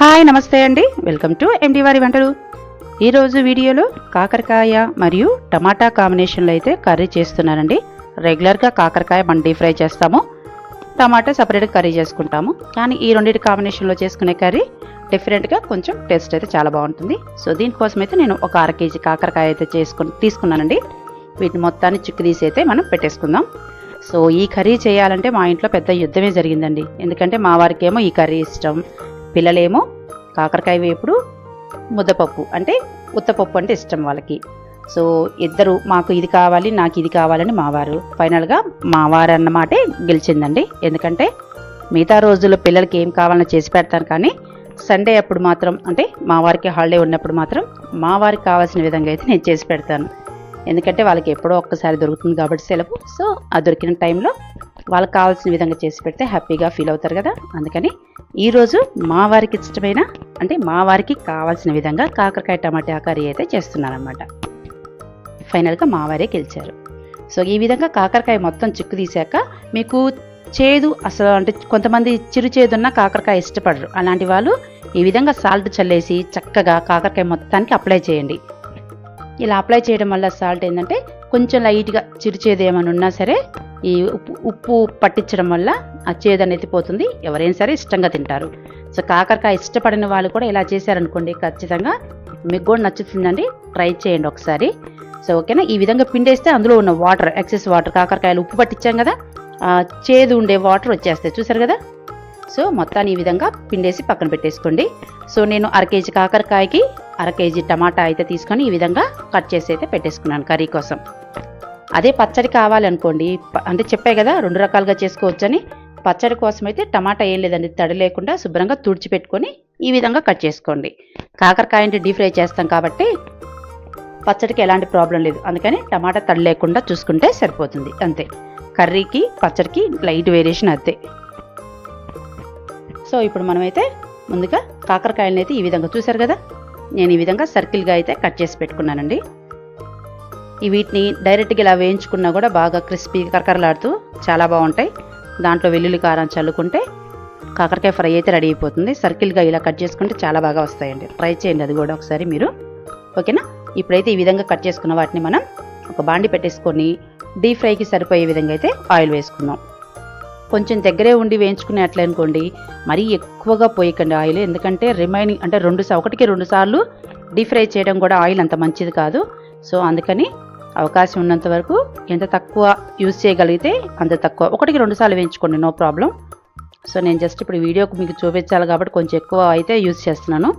Hi నమస్తే అండి. Welcome to MD వారి వంటలు. ఈరోజు వీడియోలో కాకరకాయ మరియు టమాటా కాంబినేషన్లో అయితే కర్రీ చేస్తున్నానండి. రెగ్యులర్గా కాకరకాయ మనం డీప్ ఫ్రై చేస్తాము. టమాటా సపరేట్గా కర్రీ చేసుకుంటాము. కానీ ఈ రెండింటి కాంబినేషన్లో చేసుకునే కర్రీ డిఫరెంట్గా కొంచెం టేస్ట్ అయితే చాలా బాగుంటుంది. సో దీనికోసం అయితే నేను ఒక అర కేజీ కాకరకాయ అయితే చేసుకుని తీసుకున్నానండి. వీటిని మొత్తాన్ని చిక్కు తీసి అయితే మనం పెట్టేసుకుందాం. సో ఈ కర్రీ చేయాలంటే మా ఇంట్లో పెద్ద యుద్ధమే జరిగిందండి. ఎందుకంటే మా వారికి ఏమో ఈ కర్రీ ఇష్టం పిల్లలేమో కాకరకాయ వేపుడు ముద్దపప్పు అంటే ఉత్తపప్పు అంటే ఇష్టం వాళ్ళకి. సో ఇద్దరు మాకు ఇది కావాలి నాకు ఇది కావాలని మావారు. ఫైనల్గా మావారు అన్నమాటే గెలిచిందండి. ఎందుకంటే మిగతా రోజుల్లో పిల్లలకి ఏం కావాలన్నా చేసి పెడతాను కానీ సండే అప్పుడు మాత్రం అంటే మా వారికి హాలిడే ఉన్నప్పుడు మాత్రం మా వారికి కావాల్సిన విధంగా అయితే నేను చేసి పెడతాను. ఎందుకంటే వాళ్ళకి ఎప్పుడో ఒక్కసారి దొరుకుతుంది కాబట్టి సెలవు. సో ఆ దొరికిన టైంలో వాళ్ళకి కావాల్సిన విధంగా చేసి పెడితే హ్యాపీగా ఫీల్ అవుతారు కదా? అందుకని ఈరోజు మా వారికి ఇష్టమైన అంటే మా వారికి కావాల్సిన విధంగా కాకరకాయ టమాటా కర్రీ అయితే చేస్తున్నారనమాట ఫైనల్గా మా వారే గెలిచారు. సో ఈ విధంగా కాకరకాయ మొత్తం చిక్కు తీసాక మీకు చేదు అసలు అంటే కొంతమంది చిరు చేదున్న కాకరకాయ ఇష్టపడరు. అలాంటి వాళ్ళు ఈ విధంగా సాల్ట్ చల్లేసి చక్కగా కాకరకాయ మొత్తానికి అప్లై చేయండి. ఇలా అప్లై చేయడం వల్ల సాల్ట్ ఏంటంటే కొంచెం లైట్గా చిరుచేది ఏమైనా ఉన్నా సరే ఈ ఉప్పు ఉప్పు పట్టించడం వల్ల ఆ చేదు అనేది పోతుంది. ఎవరైనా సరే ఇష్టంగా తింటారు. సో కాకరకాయ ఇష్టపడిన వాళ్ళు కూడా ఇలా చేశారనుకోండి ఖచ్చితంగా మీకు కూడా నచ్చుతుందండి. ట్రై చేయండి ఒకసారి. సో ఓకేనా? ఈ విధంగా పిండేస్తే అందులో ఉన్న వాటర్ ఎక్సెస్ వాటర్ కాకరకాయలు ఉప్పు పట్టించాం కదా చేదు ఉండే వాటర్ వచ్చేస్తాయి. చూసారు కదా? సో మొత్తాన్ని ఈ విధంగా పిండేసి పక్కన పెట్టేసుకోండి. సో నేను అర కేజీ కాకరకాయకి అర కేజీ టమాటా అయితే తీసుకొని ఈ విధంగా కట్ చేసి అయితే పెట్టేసుకున్నాను కర్రీ కోసం. అదే పచ్చడి కావాలనుకోండి. అంటే చెప్పాయి కదా రెండు రకాలుగా చేసుకోవచ్చని. పచ్చడి కోసం అయితే టమాటా ఏం లేదండి తడి లేకుండా శుభ్రంగా తుడిచిపెట్టుకొని ఈ విధంగా కట్ చేసుకోండి. కాకరకాయ అంటే డీప్ ఫ్రై చేస్తాం కాబట్టి పచ్చడికి ఎలాంటి ప్రాబ్లం లేదు. అందుకని టమాటా తడి లేకుండా చూసుకుంటే సరిపోతుంది. అంతే. కర్రీకి పచ్చడికి లైట్ వేరియేషన్ అంతే. సో ఇప్పుడు మనమైతే ముందుగా కాకరకాయలని అయితే ఈ విధంగా చూసారు కదా? నేను ఈ విధంగా సర్కిల్గా అయితే కట్ చేసి పెట్టుకున్నానండి. వీటిని డైరెక్ట్గా ఇలా వేయించుకున్నా కూడా బాగా క్రిస్పీ కరకరలాడుతూ చాలా బాగుంటాయి. దాంట్లో వెల్లుల్లి కారం చల్లుకుంటే కాకరకాయ ఫ్రై అయితే రెడీ అయిపోతుంది. సర్కిల్గా ఇలా కట్ చేసుకుంటే చాలా బాగా వస్తాయండి. ట్రై చేయండి అది కూడా ఒకసారి మీరు. ఓకేనా? ఇప్పుడైతే ఈ విధంగా కట్ చేసుకున్న వాటిని మనం ఒక బాండి పెట్టేసుకొని డీప్ ఫ్రైకి సరిపోయే విధంగా అయితే ఆయిల్ వేసుకుందాం. కొంచెం దగ్గరే ఉండి వేయించుకునే అట్లే అనుకోండి మరీ ఎక్కువగా పోయకండి ఆయిల్ ఎందుకంటే రిమైనింగ్ అంటే రెండు ఒకటికి రెండు సార్లు డీప్ ఫ్రై చేయడం కూడా ఆయిల్ అంత మంచిది కాదు. సో అందుకని అవకాశం ఉన్నంత వరకు ఎంత తక్కువ యూజ్ చేయగలిగితే అంత తక్కువ. ఒకటికి రెండు సార్లు వేయించుకోండి నో ప్రాబ్లం సో నేను జస్ట్ ఇప్పుడు వీడియోకి మీకు చూపించాలి కాబట్టి కొంచెం ఎక్కువ అయితే యూజ్ చేస్తున్నాను.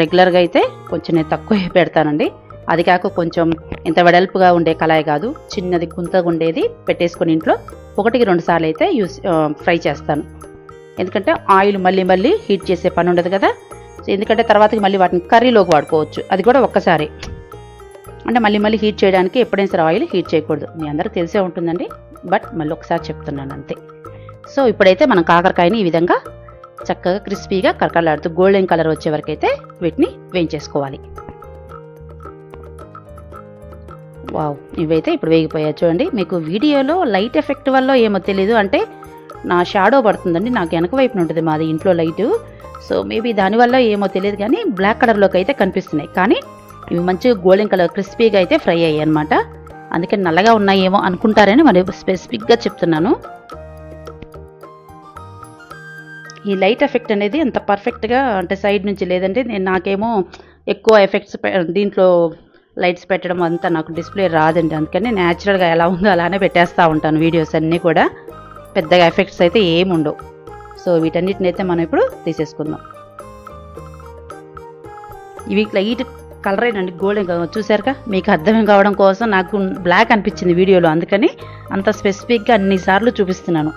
రెగ్యులర్గా అయితే కొంచెం నేను తక్కువ పెడతానండి. అది కాక కొంచెం ఇంత వెడల్పుగా ఉండే కళాయి కాదు చిన్నది గుంతగా ఉండేది పెట్టేసుకొని ఇంట్లో ఒకటికి రెండు సార్లు అయితే యూస్ ఫ్రై చేస్తాను. ఎందుకంటే ఆయిల్ మళ్ళీ మళ్ళీ హీట్ చేసే పని ఉండదు కదా. సో ఎందుకంటే తర్వాతకి మళ్ళీ వాటిని కర్రీలోకి వాడుకోవచ్చు. అది కూడా ఒక్కసారి. అంటే మళ్ళీ మళ్ళీ హీట్ చేయడానికి ఎప్పుడైనా సరే ఆయిల్ హీట్ చేయకూడదు. మీ అందరికీ తెలిసే ఉంటుందండి. బట్ మళ్ళీ ఒకసారి చెప్తున్నాను అంతే. సో ఇప్పుడైతే మనం కాకరకాయని ఈ విధంగా చక్కగా క్రిస్పీగా కరకరలాడుతూ గోల్డెన్ కలర్ వచ్చే వరకు అయితే వీటిని వేయించేసుకోవాలి. వావ్ ఇవైతే ఇప్పుడు వేగిపోయాయి చూడండి. మీకు వీడియోలో లైట్ ఎఫెక్ట్ వల్ల ఏమో తెలీదు. అంటే నా షాడో పడుతుందండి. నాకు వెనక వైపున ఉంటుంది మాది ఇంట్లో లైటు. సో మేబీ దానివల్ల ఏమో తెలియదు కానీ బ్లాక్ కలర్లోకి అయితే కనిపిస్తున్నాయి. కానీ ఇవి మంచిగా గోల్డెన్ కలర్ క్రిస్పీగా అయితే ఫ్రై అయ్యాయి అనమాట అందుకే నల్లగా ఉన్నాయేమో అనుకుంటారని మరి స్పెసిఫిక్గా చెప్తున్నాను. ఈ లైట్ ఎఫెక్ట్ అనేది అంత పర్ఫెక్ట్గా అంటే సైడ్ నుంచి లేదంటే నేను నాకేమో ఎక్కువ ఎఫెక్ట్స్ దీంట్లో లైట్స్ పెట్టడం అంతా నాకు డిస్ప్లే రాదండి. అందుకని న్యాచురల్గా ఎలా ఉందో అలానే పెట్టేస్తూ ఉంటాను వీడియోస్ అన్నీ కూడా. పెద్దగా ఎఫెక్ట్స్ అయితే ఏమి ఉండవు సో వీటన్నిటిని అయితే మనం ఇప్పుడు తీసేసుకుందాం. ఇవి లైట్ కలర్ అయినండి గోల్డెన్ చూసారుగా మీకు అర్థం కావడం కోసం నాకు బ్లాక్ అనిపించింది వీడియోలో. అందుకని అంత స్పెసిఫిక్గా అన్నిసార్లు చూపిస్తున్నాను.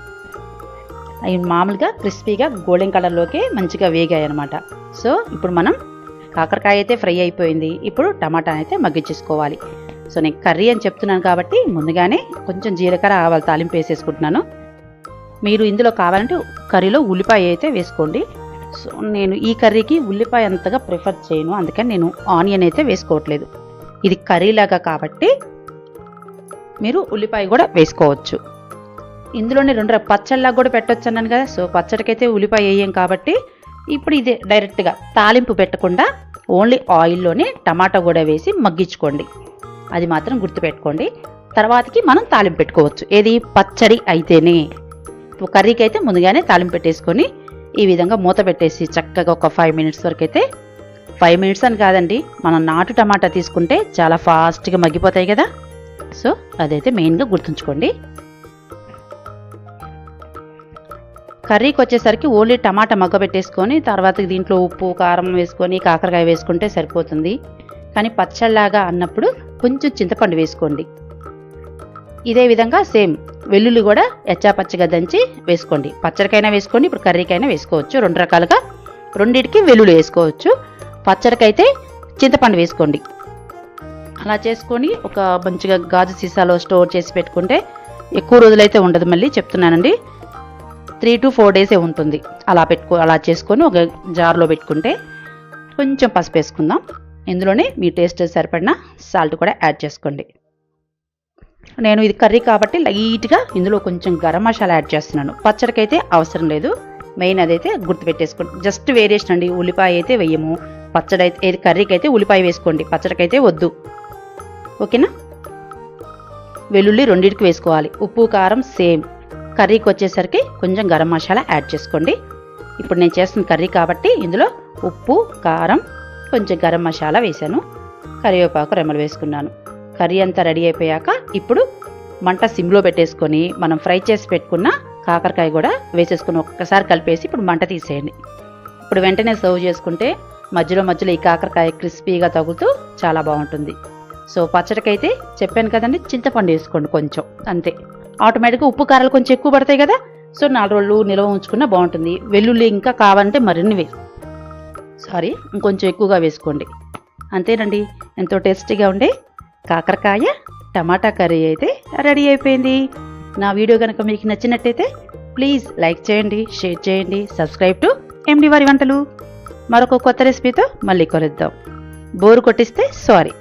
అవి మామూలుగా క్రిస్పీగా గోల్డెన్ కలర్లోకి మంచిగా వేగాయి అనమాట సో ఇప్పుడు మనం కాకరకాయ అయితే ఫ్రై అయిపోయింది. ఇప్పుడు టమాటా అయితే మగ్గించేసుకోవాలి. సో నేను కర్రీ అని చెప్తున్నాను కాబట్టి ముందుగానే కొంచెం జీలకర్ర ఆవాలు తాలింపు వేసేసుకుంటున్నాను. మీరు ఇందులో కావాలంటే కర్రీలో ఉల్లిపాయ అయితే వేసుకోండి. సో నేను ఈ కర్రీకి ఉల్లిపాయ అంతగా ప్రిఫర్ చేయను. అందుకని నేను ఆనియన్ అయితే వేసుకోవట్లేదు. ఇది కర్రీలాగా కాబట్టి మీరు ఉల్లిపాయ కూడా వేసుకోవచ్చు. ఇందులోనే రెండు ర- కూడా పెట్టొచ్చు అన్నాను కదా. సో పచ్చడికైతే ఉల్లిపాయ వేయం కాబట్టి ఇప్పుడు ఇదే డైరెక్ట్గా తాలింపు పెట్టకుండా ఓన్లీ ఆయిల్లోనే టమాటా కూడా వేసి మగ్గించుకోండి. అది మాత్రం గుర్తుపెట్టుకోండి. తర్వాతకి మనం తాలింపు పెట్టుకోవచ్చు. ఏది? పచ్చడి అయితేనే. కర్రీకి అయితే ముందుగానే తాలింపు పెట్టేసుకొని ఈ విధంగా మూత పెట్టేసి చక్కగా ఒక ఫైవ్ మినిట్స్ వరకు అయితే ఫైవ్ మినిట్స్ అని కాదండి మనం నాటు టమాటా తీసుకుంటే చాలా ఫాస్ట్గా మగ్గిపోతాయి కదా. సో అదైతే మెయిన్గా గుర్తుంచుకోండి. కర్రీకి వచ్చేసరికి ఓన్లీ టమాటా మగ్గ పెట్టేసుకొని తర్వాత దీంట్లో ఉప్పు కారం వేసుకొని కాకరకాయ వేసుకుంటే సరిపోతుంది. కానీ పచ్చళ్ళలాగా అన్నప్పుడు కొంచెం చింతపండు వేసుకోండి. ఇదే విధంగా సేమ్ వెల్లుల్లి కూడా ఎచ్చాపచ్చగా దంచి వేసుకోండి. పచ్చడికైనా వేసుకోండి ఇప్పుడు కర్రీకైనా వేసుకోవచ్చు. రెండు రకాలుగా రెండింటికి వెల్లుల్లి వేసుకోవచ్చు. పచ్చడికైతే చింతపండు వేసుకోండి. అలా చేసుకొని ఒక మంచిగా గాజు సీసాలో స్టోర్ చేసి పెట్టుకుంటే ఎక్కువ రోజులైతే ఉండదు మళ్ళీ చెప్తున్నానండి. త్రీ టు ఫోర్ డేసే ఉంటుంది. అలా పెట్టుకో అలా చేసుకొని ఒక జార్లో పెట్టుకుంటే కొంచెం పసుపు వేసుకుందాం. ఇందులోనే మీ టేస్ట్ సరిపడిన సాల్ట్ కూడా యాడ్ చేసుకోండి. నేను ఇది కర్రీ కాబట్టి లైట్గా ఇందులో కొంచెం గరం మసాలా యాడ్ చేస్తున్నాను. పచ్చడికి అయితే అవసరం లేదు. మెయిన్ అదైతే గుర్తుపెట్టేసుకోండి. జస్ట్ వేరియేషన్ అండి. ఉల్లిపాయ అయితే వేయము పచ్చడి అయితే ఏది కర్రీకి అయితే ఉల్లిపాయ వేసుకోండి. పచ్చడికైతే వద్దు. ఓకేనా? వెల్లుల్లి రెండింటికి వేసుకోవాలి. ఉప్పు కారం సేమ్. కర్రీకి వచ్చేసరికి కొంచెం గరం మసాలా యాడ్ చేసుకోండి. ఇప్పుడు నేను చేస్తున్న కర్రీ కాబట్టి ఇందులో ఉప్పు కారం కొంచెం గరం మసాలా వేశాను. కరివేపాకు రెమ్మలు వేసుకున్నాను. కర్రీ అంతా రెడీ అయిపోయాక ఇప్పుడు మంట సిమ్లో పెట్టేసుకొని మనం ఫ్రై చేసి పెట్టుకున్న కాకరకాయ కూడా వేసేసుకుని ఒక్కసారి కలిపేసి ఇప్పుడు మంట తీసేయండి. ఇప్పుడు వెంటనే సర్వ్ చేసుకుంటే మధ్యలో మధ్యలో ఈ కాకరకాయ క్రిస్పీగా తగులుతూ చాలా బాగుంటుంది. సో పచ్చడికైతే చెప్పాను కదండి చింతపండు వేసుకోండి కొంచెం అంతే. ఆటోమేటిక్గా ఉప్పు కారాలు కొంచెం ఎక్కువ పడతాయి కదా సో నాలుగు రోజులు నిల్వ ఉంచుకున్నా బాగుంటుంది. వెల్లుల్లి ఇంకా కావాలంటే మరిన్ని వే సారీ ఇంకొంచెం ఎక్కువగా వేసుకోండి. అంతేనండి ఎంతో టేస్టీగా ఉండే కాకరకాయ టమాటా కర్రీ అయితే రెడీ అయిపోయింది. నా వీడియో కనుక మీకు నచ్చినట్టయితే ప్లీజ్ లైక్ చేయండి షేర్ చేయండి సబ్స్క్రైబ్ టు ఎండి వారి వంటలు. మరొక కొత్త రెసిపీతో మళ్ళీ కలుద్దాం. బోరు కొట్టిస్తే సారీ.